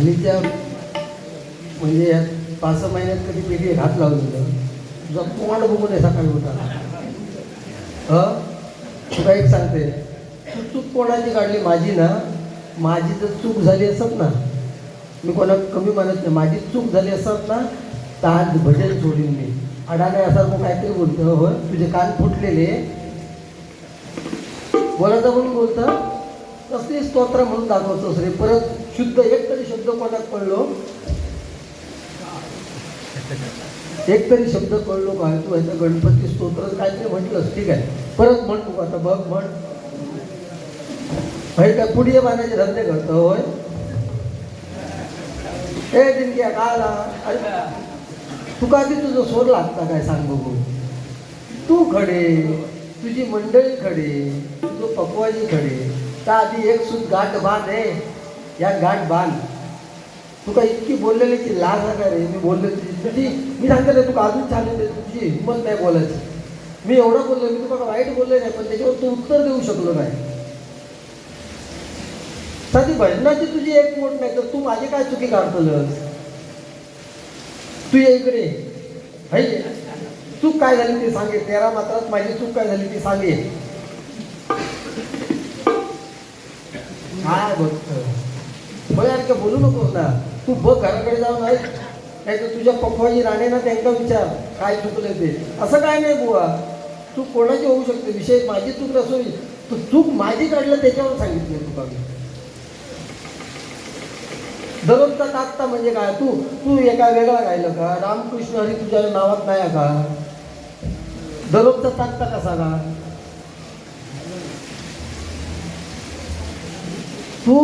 आणि त्या म्हणजे या पाच सहा महिन्यात कधी वेगळी हात. लावलेलं तुझा तोंड बघून आहे सकाळी होता ह? तुला एक सांगते? तू चूक कोणाची काढली? माझी ना? माझी जर चूक झाली असत ना. मी कोणा कमी मानत नाही. माझी चूक झाली असत ना? तर आज भजन सोडीन मी. अडाणे असा मग काहीतरी बोलतो हो तुझे कान फुटलेले. बोलायचं म्हणून बोलतं? कसली स्तोत्र म्हणून दाखवतो रे परत शुद्ध एक तरी शब्द कोणात पडलो एक तरी शब्द कळलो काय तू ह्याचं गणपती स्तोत्र काहीतरी म्हटलंस ठीक आहे. परत म्हण तू आता बघ म्हण. हे काय पुढे बांधायचे धंदे करतो होय? ए दिनक्या का आला अरे तुका ती तुझं सोर लागता काय सांग बघू? तू खडे तुझी मंडळी खडे तुझं पकवाजी खडे. त्या आधी एक सुद्धा गाठ बांध आहे या गाठ बांध. तुका इतकी बोललेली की लाज आहे रे मी बोलले तुझी. म्हणजे मी सांगते तुका अजून छान तुझी हिंमत नाही बोलायची. मी एवढं बोललो मी तुला वाईट बोलले नाही पण त्याच्यावर तू उत्तर देऊ शकलो नाही. साधी भजनाची तुझी एक मोठ नाही तर तू माझी काय चुकी काढतलस तू ये इकडे. हाय चूक काय झाली ते सांगे तेरा मात्रात माझी चूक काय झाली ती सांगे. काय बघत बघ यार का बोलू नको ना. तू बघ घराकडे जाऊन ऐक. नाही तर तुझ्या पप्पाजी राणे ना त्यांना विचार. काय चुकलं ते. असं काय नाही बुवा. तू कोणाची होऊ शकते? विषय माझी चूक नसो तू चूक माझी काढलं त्याच्यावर सांगितलं तुका मी. दररोजचा तात्ता म्हणजे काय? तू तू एका वेगळा गायलं का? रामकृष्ण हरी तुझ्या नावात नाही आहे का? दररोजचा ताकता कसा का? तू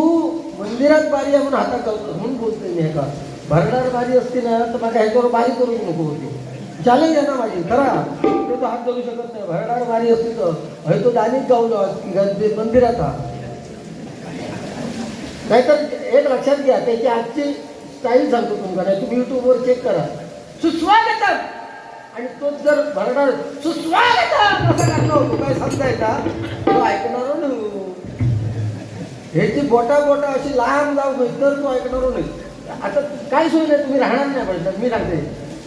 मंदिरात बारी आहे म्हणून हातात करतो म्हणून बोलतोय मी एका. भरणार बारी असते ना तर मला ह्याच्यावर बारी करू नको होती. चॅलेंज आहे ना माझी करा. ते तो हात जगू शकत नाही. भरणार बारी असते तर हे तो दानीच गावलो ते मंदिरात हा. नाहीतर एक लक्षात घ्या त्याची आजची स्टाईल सांगतो तुम्हाला. नाही तुम्ही युट्यूबवर चेक करा. सुस्वागतम! आणि तो जर भरणार सुस्वागतम! असं काय सांगताय का? तो ऐकणार नाही ह्याची बोटा बोटा अशी लहान जाऊ नाही तर तो ऐकणार नाही आता काय सोय नाही तुम्ही राहणार नाही पाहिजे मी सांगते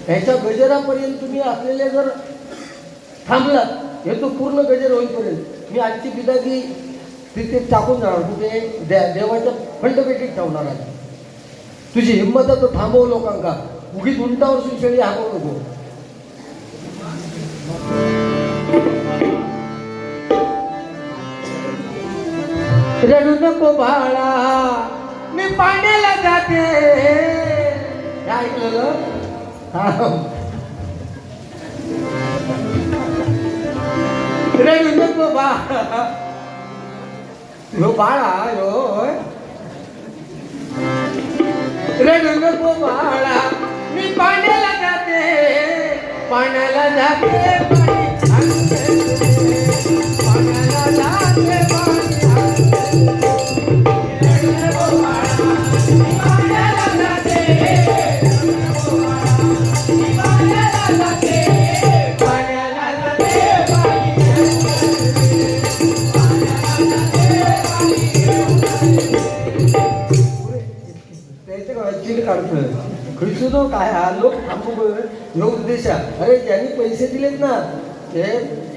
ह्याच्या गजरापर्यंत तुम्ही असलेले जर थांबलात हे तो पूर्ण गजर होईपर्यंत मी आजची बिदागी तिथे टाकून जाणार तुझे दे देवाच्या खंडपेटीत ठेवणार आहे. तुझी हिंमत तो थांबव लोकांका. उगीच उंटावर शेळी हाकवू नको. रडू नको बाळा. मी पाण्याला जाते. हे. रडू नको बाळा. ह्यो बाळा यो रडू नको बाळा. मी पाण्याला जाते. पाण्याला जाते. खिचून काय? हा लोक थांबू ह्यो दिशा अरे ज्यांनी पैसे दिलेत ना. ते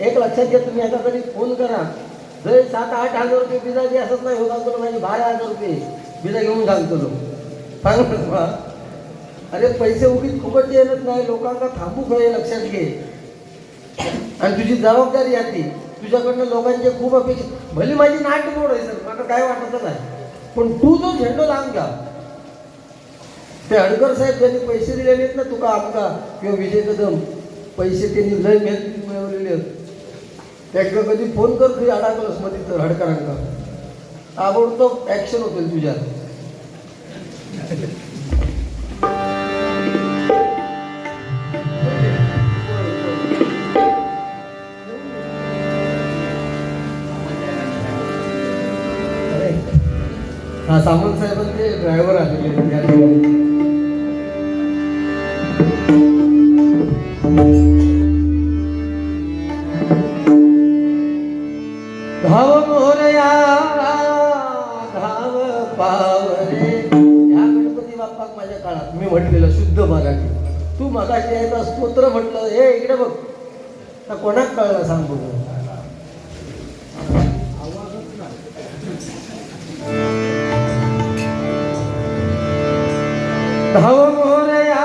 एक लक्षात घ्या तुम्ही आता तरी फोन करा. जर सात आठ हजार रुपये बिजा जे असत नाही हो सांगतो माझी बारा हजार रुपये बिजा घेऊन सांगतो लोक सांग अरे पैसे उगीच फुकट येत नाही. लोकांना थांबू खरं लक्षात घे. आणि तुझी जबाबदारी आहे ती. तुझ्याकडनं लोकांचे खूप अपेक्षा भले माझी नाट मोड आहे सर. मला काय वाटत नाही. पण तू जो झेंडो लांब घ्या. ते हडकर साहेब ज्यांनी पैसे दिलेले आहेत ना तुका आमका. किंवा विजय कदम पैसे त्यांनी लय मेहनत मिळवलेले आहेत. त्याकडे कधी फोन कर तुझ्या अडाकलंसमध्ये तर हडकरांना. ताबडतोब ॲक्शन होतील तुझ्या हा सामंत साहेबांचे ड्रायव्हर आलेले यायचा म्हटलं हे इकडे बघ. ना कोणाक कळलं सांग बघू. धाव मोरया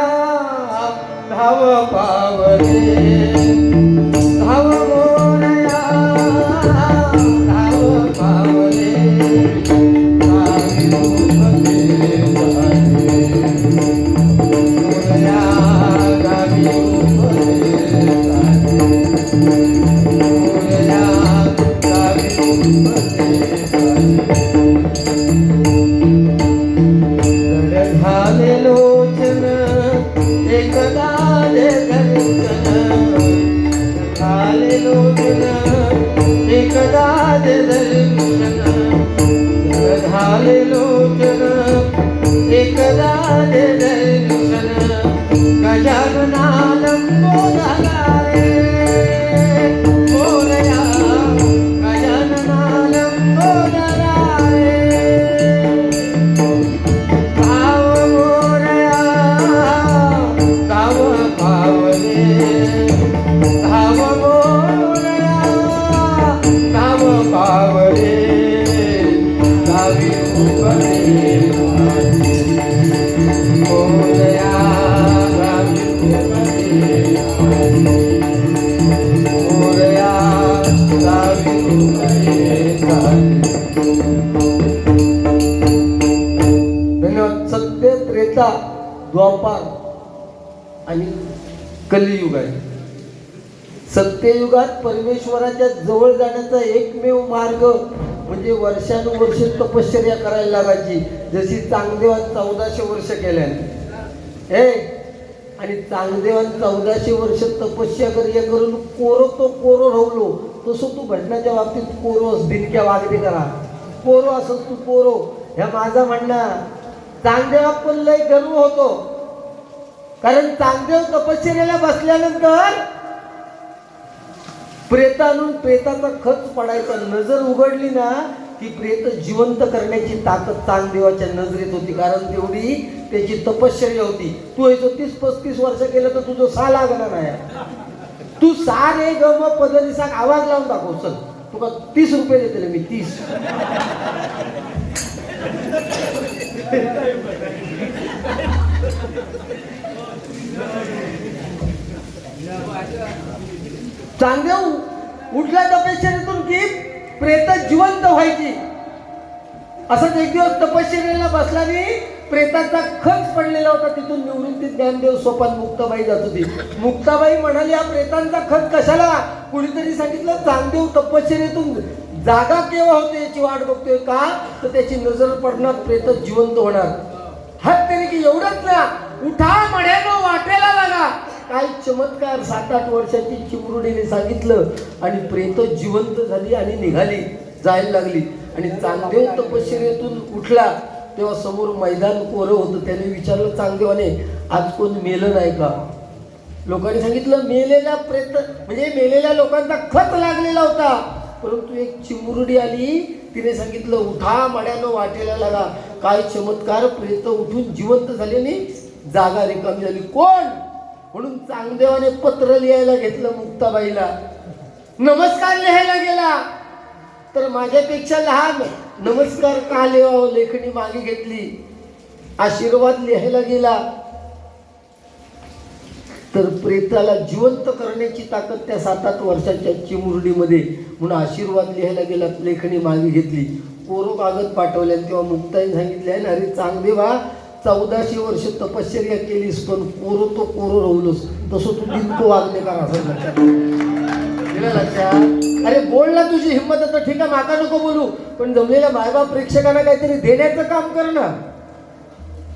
धाव पावले. द्वापार आणि कलियुग आहे सत्ययुगात परमेश्वराच्या जवळ जाण्याचा एकमेव मार्ग म्हणजे वर्षानुवर्ष तपश्चर्या करायला लागायची. जशी चांगदेवान चौदाशे वर्ष केल्याने हे आणि चांगदेवान चौदाशे वर्ष तपस्या करिया करून कोरो तो कोरो राहलो तसं तू घटनाच्या बाबतीत कोरोस दिनक्या वागणी करा. कोरो असं तू कोरो. ह्या माझा म्हणणं चांगदेवा पण लय गर्व होतो. कारण चांगदेव तपश्चर्याला बसल्यानंतर प्रेत आणून प्रेताचा खच पडायचा नजर उघडली ना की प्रेत जिवंत करण्याची ताकद चांगदेवाच्या नजरेत होती. कारण तेवढी त्याची तपश्चर्या होती. तू याचं तीस पस्तीस वर्ष केलं तर तुझं सा लागणार नाही. तू सा रे ग म पदरी साग आवाज लावून दाखव चल. तुका तीस रुपये देते मी तीस. चांगदेव उठल्या तपश्चर्यातून की प्रेत जिवंत व्हायची? असंच एक दिवस तपश्चर्याला बसला प्रेताचा खच पडलेला होता. तिथून निवृत्ती ज्ञानदेव सोपान मुक्ताबाई जात होती. मुक्ताबाई म्हणाली या प्रेतांचा खच कशाला? कुणीतरी सांगितलं चांगदेव तपश्चर्यातून जागा केव्हा होते याची वाट बघतोय का? तर त्याची नजर पडणार प्रेत जिवंत होणार. हात तरी की एवढंच ना उठा मड्यानो वाटेला लागा काय चमत्कार सात आठ वर्षाची चिमुरडीने सांगितलं आणि प्रेत जिवंत झाली आणि निघाली जायला लागली. आणि चांगदेव तपश्चर्यातून उठला. तेव्हा समोर मैदान कोरं होतं. त्याने विचारलं चांगदेवाने आज कोण मेलं नाही का? लोकांनी सांगितलं मेलेला प्रेत म्हणजे मेलेल्या लोकांचा खत लागलेला होता. परंतु एक चिमुरडी आली. तिने सांगितलं उठा मड्यानं वाटेला लागा. काय चमत्कार प्रेत उठून जिवंत झाले आणि जागा रिकामी झाली. कोण? म्हणून चांगदेवाने पत्र लिहायला घेतलं मुक्ताबाईला. नमस्कार लिहायला गेला. तर माझ्यापेक्षा लहान. नमस्कार का लिहावं? लेखणी मागे घेतली. आशीर्वाद लिहायला गेला. तर प्रेताला जिवंत करण्याची ताकद त्या सात आठ वर्षाच्या चिमुरडीमध्ये म्हणून आशीर्वाद लिहायला गेला लेखणी मागे घेतली. कोरो कागद पाठवल्या किंवा तेव्हा मुक्ताईने सांगितले आहे ना अरे चांगदेवा चौदाशे वर्ष तपश्चर्या केलीस पण कोरो तो कोरो राहुलोस तसं तू दिनको वागणे का असं लक्षात लक्षात? अरे बोल ना तुझी हिंमत आता ठीक आहे माका नको बोलू. पण जमलेल्या बायबा प्रेक्षकांना काहीतरी देण्याचं काम कर ना.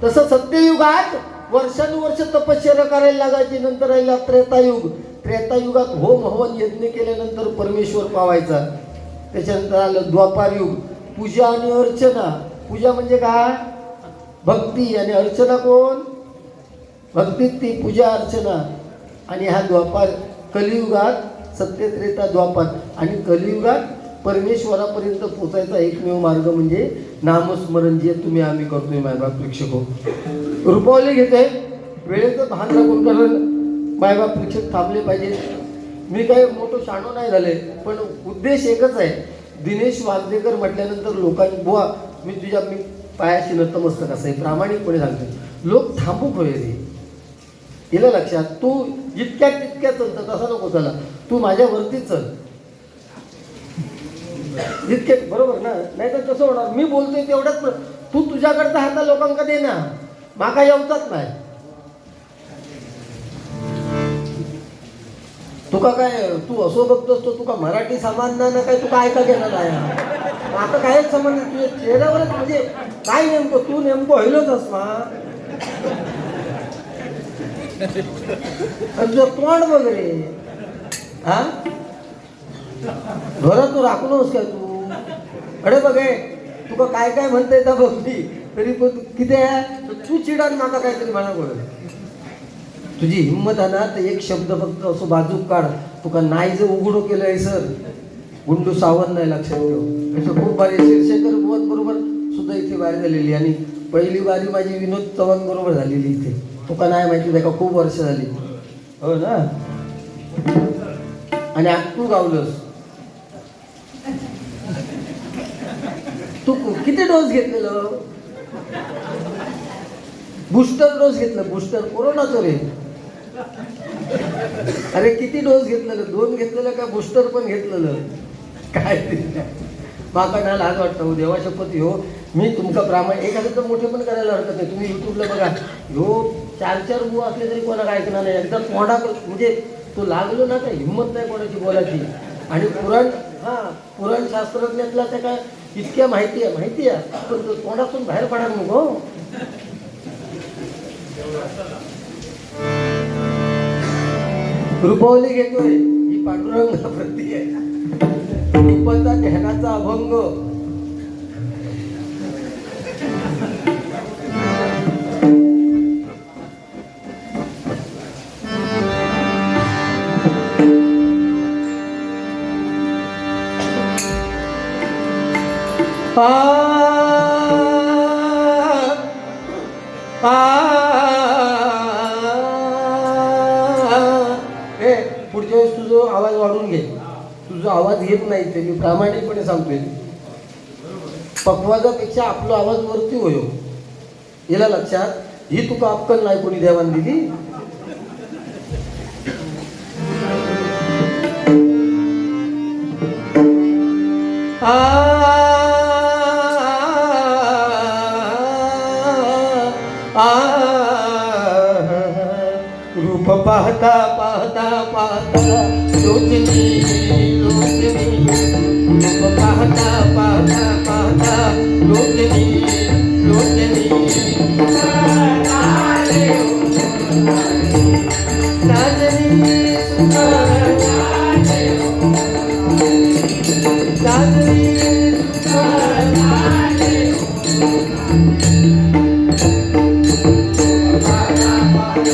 तसं सत्ययुगात वर्षानुवर्ष तपश्चर्या करायला लागायची नंतर राहिला त्रेतायुग. त्रेतायुगात होम हवन यज्ञ केल्यानंतर परमेश्वर पावायचा. त्याच्यानंतर आलं द्वापार युग पूजा आणि अर्चना. पूजा म्हणजे काय? भक्ती. आणि अर्चना कोण? भक्तीत ती पूजा अर्चना. आणि हा द्वापार कलियुगात सत्यत्रेता द्वापार. आणि कलियुगात परमेश्वरापर्यंत पोचायचा एकमेव मार्ग म्हणजे नामस्मरण जे तुम्ही आम्ही करतोय माझ्या प्रेक्षक. हो रुपावली घेते. वेळेचं भान लागून कारण मायबाप परीक्षेत थांबले पाहिजे. मी काही मोठं शाणो नाही झाले पण उद्देश एकच आहे. दिनेश वागदेकर म्हटल्यानंतर लोकांनी बुवा मी तुझ्या मी पायाशी नतमस्तक असं आहे प्रामाणिकपणे सांगतो. लोक थांबूक होय रे. गेलं लक्षात तू जितक्या तितक्या चलतं तसा नको चला. तू माझ्यावरती चल. जितके बरोबर ना? नाही तर कसं होणार? मी बोलतोय तेवढ्याच तू तुझ्याकडचा हाता लोकांका दे ना. माका येवचाच नाही. तुका काय तू असो बघतोस तो तुका मराठी समाजना ना काय तुका ऐका गेला नाही. आता कायच समान नाही. तुझ्या चेहऱ्यावरच म्हणजे काय नेमकं तू नेमकं होईलच असमा आणि तुझं तोंड बघ रे. हा? घरात तू राखलोस काय तू? अरे बघे तुका काय काय म्हणता येतं बघ तरी पण किती आहे? तू चिडान माका काहीतरी म्हणा बोल तुझी हिंमत आहे ना तर एक शब्द फक्त असं बाजूक काढ. तुका नाही जर उघडो केलंय सर गुंडू सावंत नाही लक्षात ठेव. असं खूप बारी शिरशेकर बुवत बरोबर सुद्धा इथे बाहेर झालेली आणि पहिली बारी माझी विनोद चव्हाण बरोबर झालेली इथे. तुका नाही माहिती नाही का खूप वर्ष झाली. हो ना? आणि आज तू गावलंस. तू किती डोस घेतलेलं? बुस्टर डोस घेतलं बुस्टर कोरोनाचं रे अरे किती डोस घेतलेलं? दोन घेतलेलं का बुस्टर पण घेतलेलं? काय माका ना लाज वाटतं हो देवा शपथ हो. मी तुमका प्रामाण एखादं तर मोठे पण करायला हरकत नाही. तुम्ही युट्यूबला बघा. हो चार चार बुवा असले तरी कोणाला ऐकणार नाही. एकदा तोंडा म्हणजे तो लागलो ना तर हिंमत नाही कोणाची बोलायची. आणि पुराण हा पुराण शास्त्रज्ञातला त्या काय इतक्या माहिती आहे माहिती आहे. पण तो तोंडातून बाहेर पडा नको हो. रुपवली घेतोय ही पांडुरंग प्रती आहे. रूपाचा ध्यानाचा अभंग. आ! घेत नाही ते मी प्रामाणिकपणे सांगतोय पक्वाजापेक्षा आपला आवाज वरती होयो याला लक्षात ही तुका अक्कल नाही कोणी देवान दिली रूप पाहता पाहता पाहता लोचनी लोचनी रूप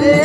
রে